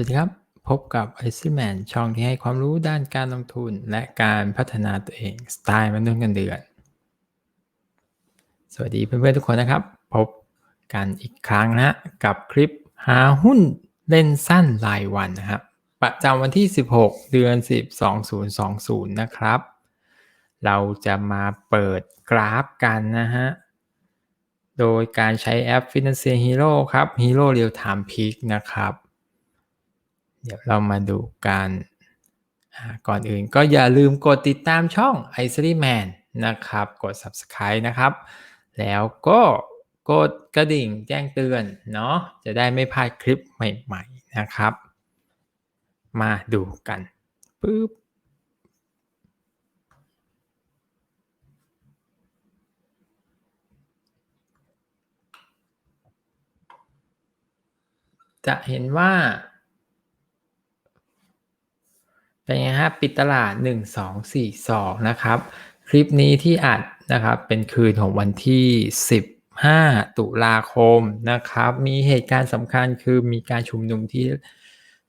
วัสดีครับ พบกับ i c y Man ช่องที่ให้ความรู้ด้านการลงทุนและการพัฒนาตัวเองสไตล์มนุษย์เงินเดือน สวัสดีเพื่อนๆทุกคนนะครับ พบกันอีกครั้งนะกับคลิปหาหุ้นเล่นสั้นรายวันนะครับประจำวันที่ 16 เดือน 10 2020 นะครับ เราจะมาเปิดกราฟกันนะฮะโดยการใช้แอป Financial Hero ครับ Hero Real Time Peak นะครับ เดี๋ยวเรามาดูกันก่อนอื่นก็อย่าลืมกดติดตามช่อง i c e r y Man นะครับ กด Subscribe นะครับ แล้วก็กดกระดิ่งแจ้งเตือนเนาะจะได้ไม่พลาดคลิปใหม่ๆนะครับ มาดูกันปึ๊บจะเห็นว่า เป็นไงฮะปิดตลาด 1242 นะครับ คลิปนี้ที่อัดนะครับเป็นคืนของวันที่ 15 ตุลาคมนะครับ มีเหตุการณ์สำคัญคือมีการชุมนุมที่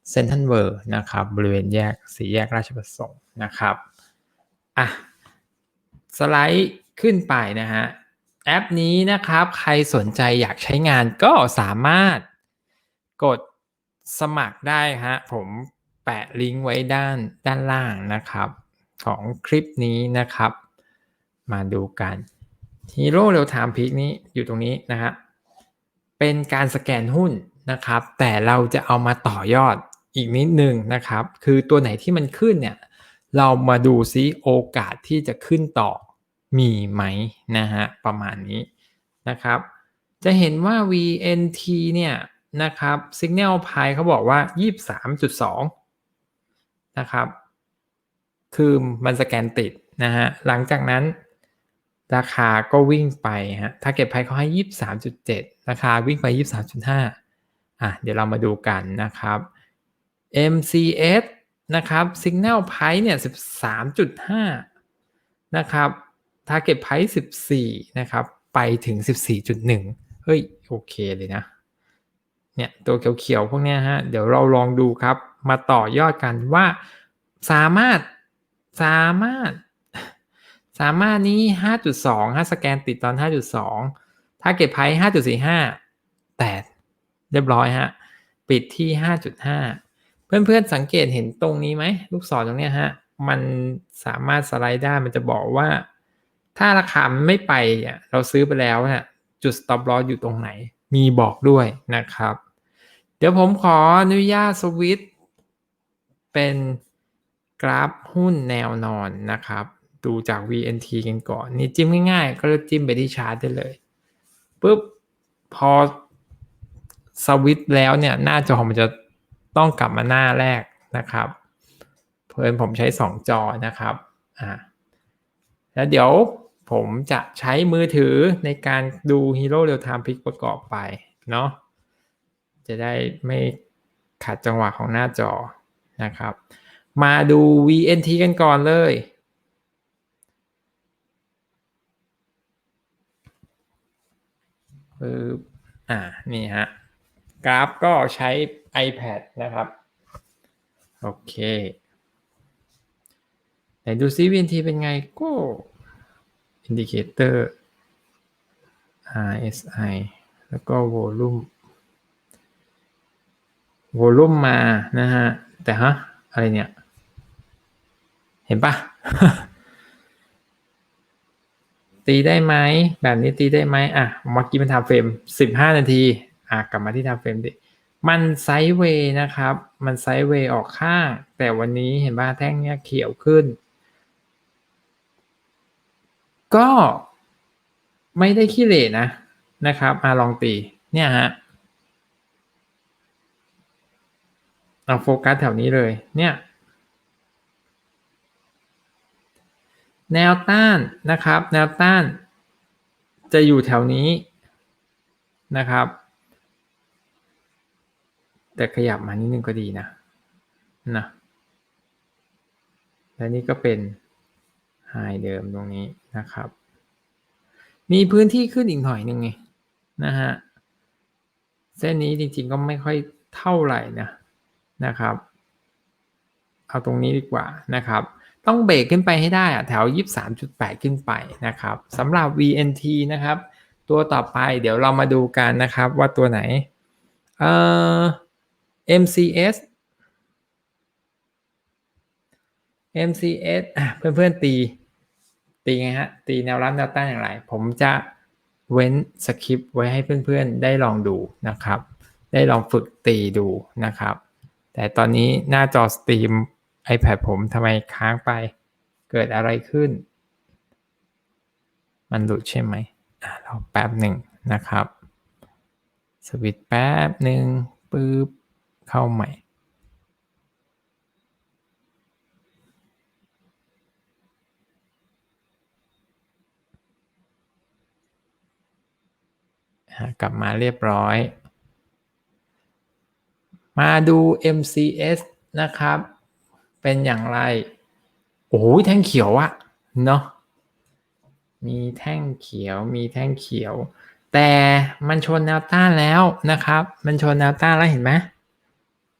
เซนทันเวอร์นะครับ บริเวณแยกสีแยกราชประสงค์นะครับอะสไลด์ขึ้นไปนะฮะแอปนี้นะครับ ใครสนใจอยากใช้งานก็สามารถกดสมัครได้ฮะผม ปะลิงก์ไว้ด้านด้านล่างนะครับ ของคลิปนี้นะครับ มาดูกัน Hero Real Time Peak นี้อยู่ตรงนี้นะฮะเป็นการสแกนหุ้นนะครับ แต่เราจะเอามาต่อยอดอีกนิดนึงนะครับ คือตัวไหนที่มันขึ้นเนี่ย เรามาดูซิโอกาสที่จะขึ้นต่อมีไหมนะฮะประมาณนี้นะครับ จะเห็นว่า VNT เนี่ยนะครับ Signal Pi เขาบอกว่า 23.2 นะครับ คือมันสแกนติดนะฮะหลังจากนั้น ราคาก็วิ่งไปฮะถ้าเก็บไพเขาให้23.7ราคาวิ่งไป23.5อะเดี๋ยวเรามาดูกันนะครับ MCS นะครับ Signal Price เนี่ย13.5 นะครับ Target Price 14 นะครับ ไปถึง 14.1 เฮ้ย โอเคเลยนะ เนี่ยตัวเขียวๆพวกเนี้ยฮะเดี๋ยวเราลองดูครับ มาต่อยอดกันว่าสามารถสามารถ สามารถนี้ 5.2ถ้าสแกนติดตอน 5.2 ถ้าเก็บไพ่5.45 แต่เรียบร้อยฮะปิดที่ 5.5 เพื่อนๆสังเกตเห็นตรงนี้ไหมลูกศรตรงเนี้ยฮะมันสามารถสไลด์ได้มันจะบอกว่า ถ้าราคาไม่ไปเนี่ยเราซื้อไปแล้วเนี่ยจุด stop loss อยู่ตรงไหน มีบอกด้วยนะครับ เดี๋ยวผมขออนุญาตสวิตเป็นกราฟหุ้นแนวนอนนะครับ ดูจาก VNT กันก่อน นี่จิ้มง่ายๆ ก็จิ้มไปที่ชาร์ตได้เลยปุ๊บพอสวิตแล้วเนี่ย หน้าจอมันจะต้องกลับมาหน้าแรกนะครับ เพื่อนผมใช้ 2 จอนะครับอ่าแล้วเดี๋ยวผมจะใช้มือถือในการดู Hero Real Time Pick ประกอบไปเนาะ จะได้ไม่ขัดจังหวะของหน้าจอนะครับ มาดู VNT กันก่อนเลยปึ๊บอ่า นี่ฮะ กราฟก็ใช้ iPad นะครับ โอเคไหนดูซิ VNT เป็นไงก็ Indicator RSI แล้วก็ Volume Volume มานะฮะ แต่ฮะ อะไรเนี่ย เห็นปะตีได้ไหม แบบนี้ตีได้ไหมอะเมื่อกี้มันทำเฟรม15นาที อะ กลับมาที่ทำเฟรมดิ มันไซด์เวย์นะครับ มันไซด์เวย์ออกข้าง แต่วันนี้เห็นป่ะแท่งเนี้ยเขียวขึ้น ก็ไม่ได้ขี้เหร่นะนะครับ อะลองตี เนี่ยฮะ เอาโฟกัสแถวนี้เลย เนี่ย แนวต้านนะครับ แนวต้าน จะอยู่แถวนี้นะครับ แต่ขยับมานิดนึงก็ดีนะนะและนี่ก็เป็นไฮเดิมตรงนี้นะครับ มีพื้นที่ขึ้นอีกหน่อยนึงไงนะฮะ เส้นนี้จริงๆก็ไม่ค่อยเท่าไหร่นะ นะครับ เอาตรงนี้ดีกว่านะครับ ต้องเบรกขึ้นไปให้ได้อะแถว 23.8 ขึ้นไปนะครับสำหรับ VNT นะครับ ตัวต่อไปเดี๋ยวเรามาดูกันนะครับว่าตัวไหนเอ่อ MCS MCS อะเพื่อนๆตี ตีไงฮะ ตีแนวรับแนวต้านอย่างไร ผมจะเว้นสคริปต์ไว้ให้เพื่อนๆ ได้ลองดูนะครับ ได้ลองฝึกตีดูนะครับ แต่ตอนนี้หน้าจอสตรีม iPad ผมทำไมค้างไป เกิดอะไรขึ้น มันหลุดใช่ไหมรอแป๊บหนึ่งนะครับ สวิตช์แป๊บหนึ่งปึ๊บ เข้าใหม่กลับมาเรียบร้อย มาดู MCS นะครับ เป็นอย่างไร โอ้ยแท่งเขียวอะเนาะมีแท่งเขียวมีแท่งเขียว แต่มันชนแนวต้านแล้วนะครับ มันชนแนวต้านแล้วเห็นไหม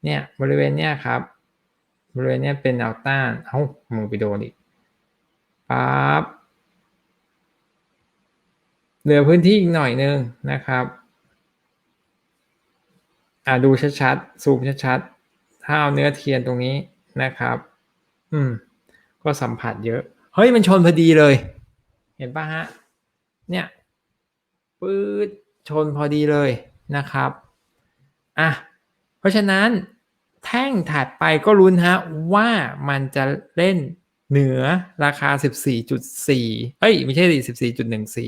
เนี่ยบริเวณเนี้ยครับ บริเวณเนี้ยเป็นแนวต้าน เอ้ามือไปโดนอีกปั๊บเหลือพื้นที่อีกหน่อยนึงนะครับ อ่าดูชัดๆซูมชัดๆถ้าเอาเนื้อเทียนตรงนี้นะครับ อืม ก็สัมผัสเยอะ เฮ้ยมันชนพอดีเลย เห็นปะฮะ เนี่ยปื๊ดชนพอดีเลยนะครับอะเพราะฉะนั้นแท่งถัดไปก็ลุ้นฮะว่ามันจะเล่นเหนือราคา 14.4 เอ้ย ไม่ใช่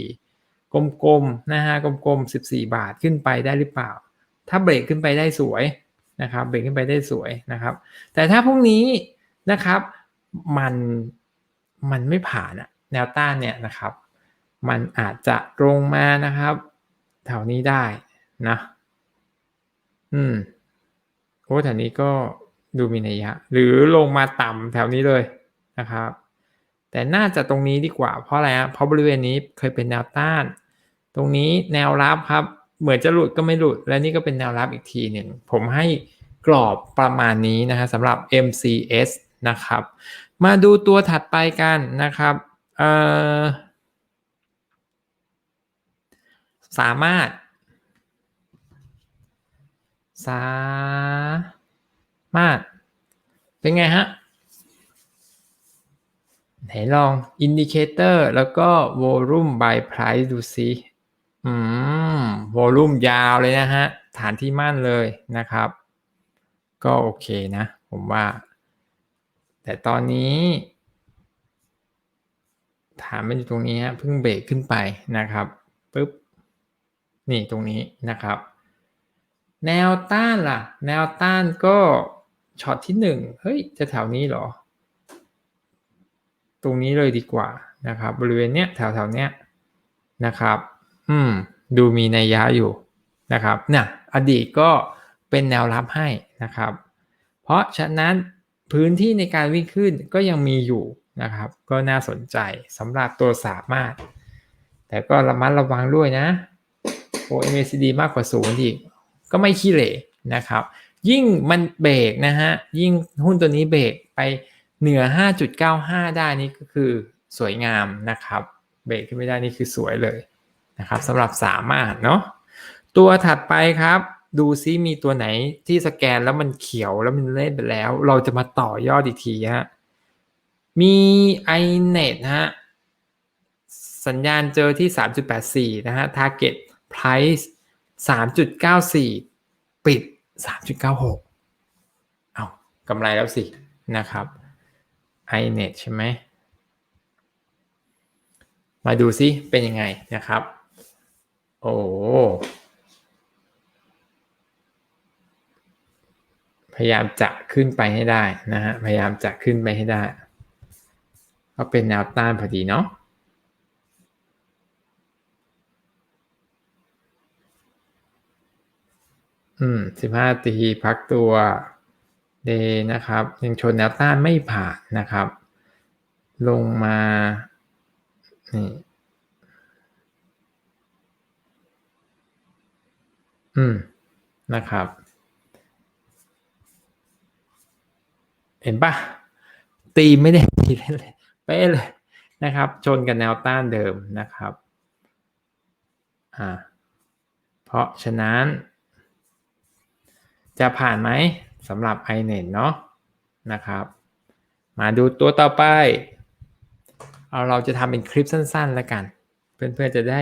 14.14 กลมๆนะฮะกลมๆ 14 บาทขึ้นไปได้หรือเปล่า ถ้าเบรกขึ้นไปได้สวยนะครับเบรกขึ้นไปได้สวยนะครับ แต่ถ้าพวกนี้นะครับมันมันไม่ผ่านอะแนวต้านเนี่ยนะครับ มันอาจจะลงมานะครับแถวนี้ได้นะอืมโอ้แถวนี้ก็ดูมีนัยยะ หรือลงมาต่ำแถวนี้เลยนะครับ แต่น่าจะตรงนี้ดีกว่าเพราะอะไรฮะเพราะบริเวณนี้เคยเป็นแนวต้าน ตรงนี้แนวรับครับ เหมือนจะหลุดก็ไม่หลุด และนี่ก็เป็นแนวรับอีกทีหนึ่งผมให้กรอบประมาณนี้นะฮะสำหรับ MCS นะครับ มาดูตัวถัดไปกันนะครับสามารถ สามารถ เป็นไงฮะไหนลอง Indicator แล้วก็ Volume by Price ดูซิ อืม Volume ยาวเลยนะฮะ ฐานที่มั่นเลยนะครับ ก็โอเคนะ ผมว่า แต่ตอนนี้ ฐานมันอยู่ตรงนี้ฮะเพิ่งเบรกขึ้นไปนะครับปึ๊บนี่ตรงนี้นะครับ แนวต้านล่ะ แนวต้านก็ช็อตที่หนึ่งเฮ้ย จะแถวนี้หรอ ตรงนี้เลยดีกว่านะครับ บริเวณเนี้ยแถวแถวเนี้ยนะครับ อืม ดูมีนัยยะอยู่นะครับเนี่ยอดีตก็เป็นแนวรับให้นะครับ เพราะฉะนั้นพื้นที่ในการวิ่งขึ้นก็ยังมีอยู่นะครับ ก็น่าสนใจสำหรับตัวสามารถ แต่ก็ระมัดระวังด้วยนะโอ MACD มากกว่าศูนย์อีกก็ไม่ขี้เหร่นะครับ ยิ่งมันเบรกนะฮะ ยิ่งหุ้นตัวนี้เบรกไปเหนือ 5.95 ได้นี่ก็คือสวยงามนะครับ เบรกขึ้นไม่ได้นี่คือสวยเลย นะครับสำหรับสามารถเนาะตัวถัดไปครับ ดูซิมีตัวไหนที่สแกนแล้วมันเขียวแล้วมันเล่นไปแล้ว เราจะมาต่อยอดอีกทีฮะมี iNet ฮะสัญญาณเจอที่ 3.84 นะฮะ target price 3.94 ปิด 3.96 เอากำไรแล้วสินะครับ iNet ใช่ไหม มาดูซิเป็นยังไงนะครับ โอ้พยายามจะขึ้นไปให้ได้นะฮะ พยายามจะขึ้นไปให้ได้ ก็เป็นแนวต้านพอดีเนาะอืมสิบห้าตีพักตัวเดนะครับ ยังชนแนวต้านไม่ผ่านนะครับ ลงมา นี่ อืม นะครับ เห็นปะตีไม่ได้ตีเล่นเลยเป๊ะเลยนะครับ ชนกับแนวต้านเดิมนะครับอ่าเพราะฉะนั้น จะผ่านไหมสำหรับ i n e t เนาะนะครับ มาดูตัวต่อไป เอาเราจะทำเป็นคลิปสั้นๆแล้วกัน เพื่อนๆจะได้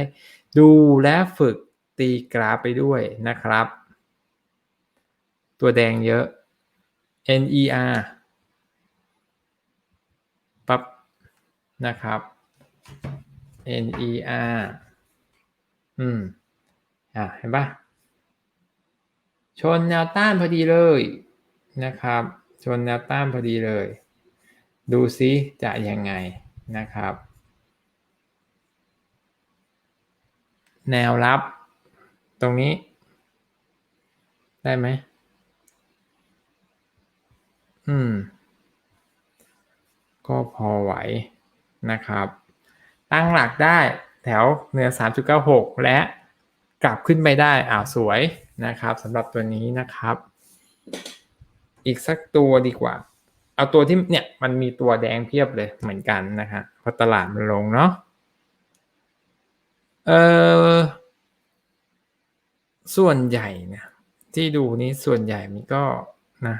ดูและฝึก ตีกราฟไปด้วยนะครับ ตัวแดงเยอะ NER ปั๊บนะครับ NER อืม อะ เห็นปะชนแนวต้านพอดีเลยนะครับ ชนแนวต้านพอดีเลย ดูซิจะยังไงนะครับ แนวรับ ตรงนี้ ได้ไหม อืม ก็พอไหวนะครับ ตั้งหลักได้แถวเหนือ 3.96 และกลับขึ้นไปได้อ่าสวยนะครับสำหรับตัวนี้นะครับ อีกสักตัวดีกว่า เอาตัวที่เนี่ยมันมีตัวแดงเพียบเลยเหมือนกันนะครับเพราะตลาดมันลงเนาะเออ ส่วนใหญ่เนี่ยที่ดูนี้ส่วนใหญ่มันก็นะ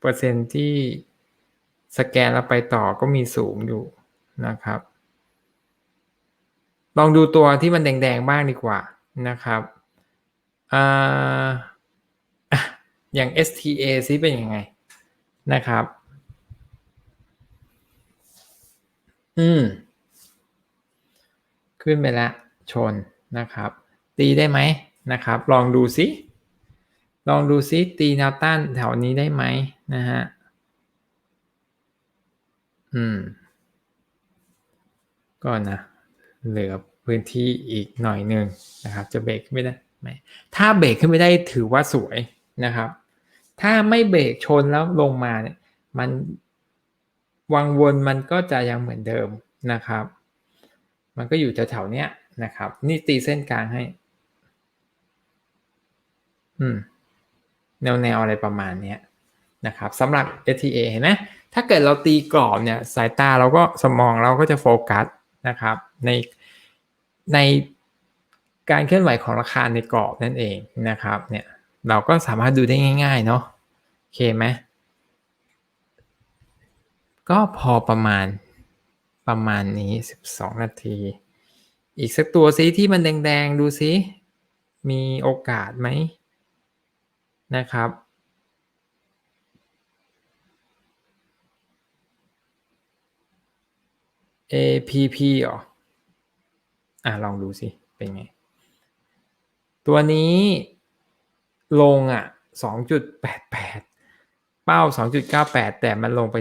เปอร์เซ็นต์ที่สแกนแล้วไปต่อก็มีสูงอยู่นะครับ ลองดูตัวที่มันแดงๆบ้างดีกว่านะครับออย่าง STA ซิเป็นยังไงนะครับ อืม ขึ้นไปแล้วชนนะครับ ตีได้ไหม นะครับ ลองดูซิลองดูซิตีแนวต้านแถวนี้ได้ไหมนะฮะอืมก็นะเหลือพื้นที่อีกหน่อยหนึ่งนะครับ จะเบรกขึ้นไม่ได้ไหมถ้าเบรกขึ้นไม่ได้ถือว่าสวยนะครับ ถ้าไม่เบรกชนแล้วลงมาเนี่ยมันวังวนมันก็จะยังเหมือนเดิมนะครับ มันก็อยู่แถวๆเนี้ยนะครับ นี่ตีเส้นกลางให้ อืม แนวแนวอะไรประมาณเนี้ยนะครับสำหรับ STA เห็นไหมถ้าเกิดเราตีกรอบเนี่ย สายตาเราก็สมองเราก็จะโฟกัสนะครับ ในในการเคลื่อนไหวของราคาในกรอบนั่นเองนะครับ เนี่ยเราก็สามารถดูได้ง่าย ๆ เนาะโอเคไหมก็พอประมาณประมาณนี้ 12 นาที อีกสักตัวซิที่มันแดง ๆ ดูซิ มีโอกาสไหม นะครับ APP อ๋ออะ ลองดูสิ เป็นไง ตัวนี้ลงอะ 2.88 เป้า 2.98 แต่มันลงไป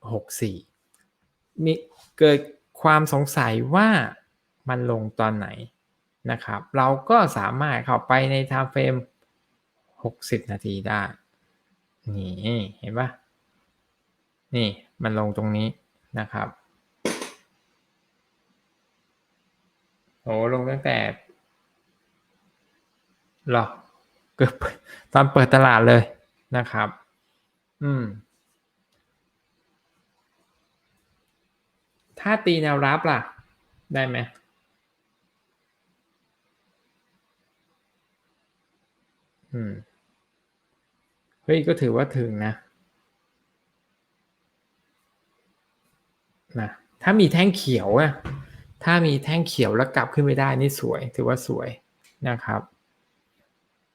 2.64 มีเกิดความสงสัยว่ามันลงตอนไหนนะครับ เราก็สามารถเข้าไปใน time frame 60 นาทีได้ นี่ เห็นปะนี่มันลงตรงนี้นะครับโอ้ลงตั้งแต่หรอเกือบตอนเปิดตลาดเลยนะครับ อืม ถ้าตีแนวรับล่ะ ได้ไหมอืม เฮ้ยก็ถือว่าถึงนะนะถ้ามีแท่งเขียวอะถ้ามีแท่งเขียวแล้วกลับขึ้นไม่ได้นี่สวย ถือว่าสวยนะครับ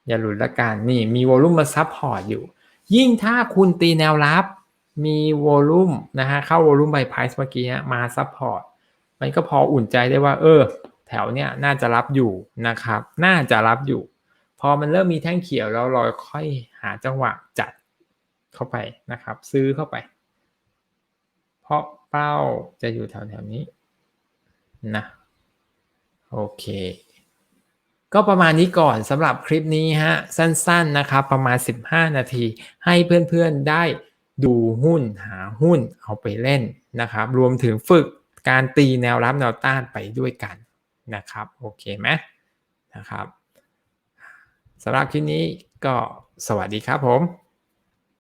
อย่าหลุดละกันนี่มีวอลุ่มมาซับพอร์ตอยู่ ยิ่งถ้าคุณตีแนวรับมีวอลุ่มนะฮะเข้าวอลุ่มไบพายส์เมื่อกี้มาซับพอร์ตมันก็พออุ่นใจได้ว่า เออ แถวเนี้ยน่าจะรับอยู่นะครับ น่าจะรับอยู่ พอมันเริ่มมีแท่งเขียวแล้วเราค่อยหาจังหวะจัดเข้าไปนะครับ ซื้อเข้าไป เพราะเป้าจะอยู่แถวแถวนี้นะโอเค ก็ประมาณนี้ก่อนสำหรับคลิปนี้ฮะ สั้นๆนะครับ ประมาณ 15 นาที ให้เพื่อนๆได้ดูหุ้นหาหุ้นเอาไปเล่นนะครับ รวมถึงฝึกการตีแนวรับแนวต้านไปด้วยกันนะครับ โอเคไหมนะครับ สำหรับคลิปนี้ก็สวัสดีครับผม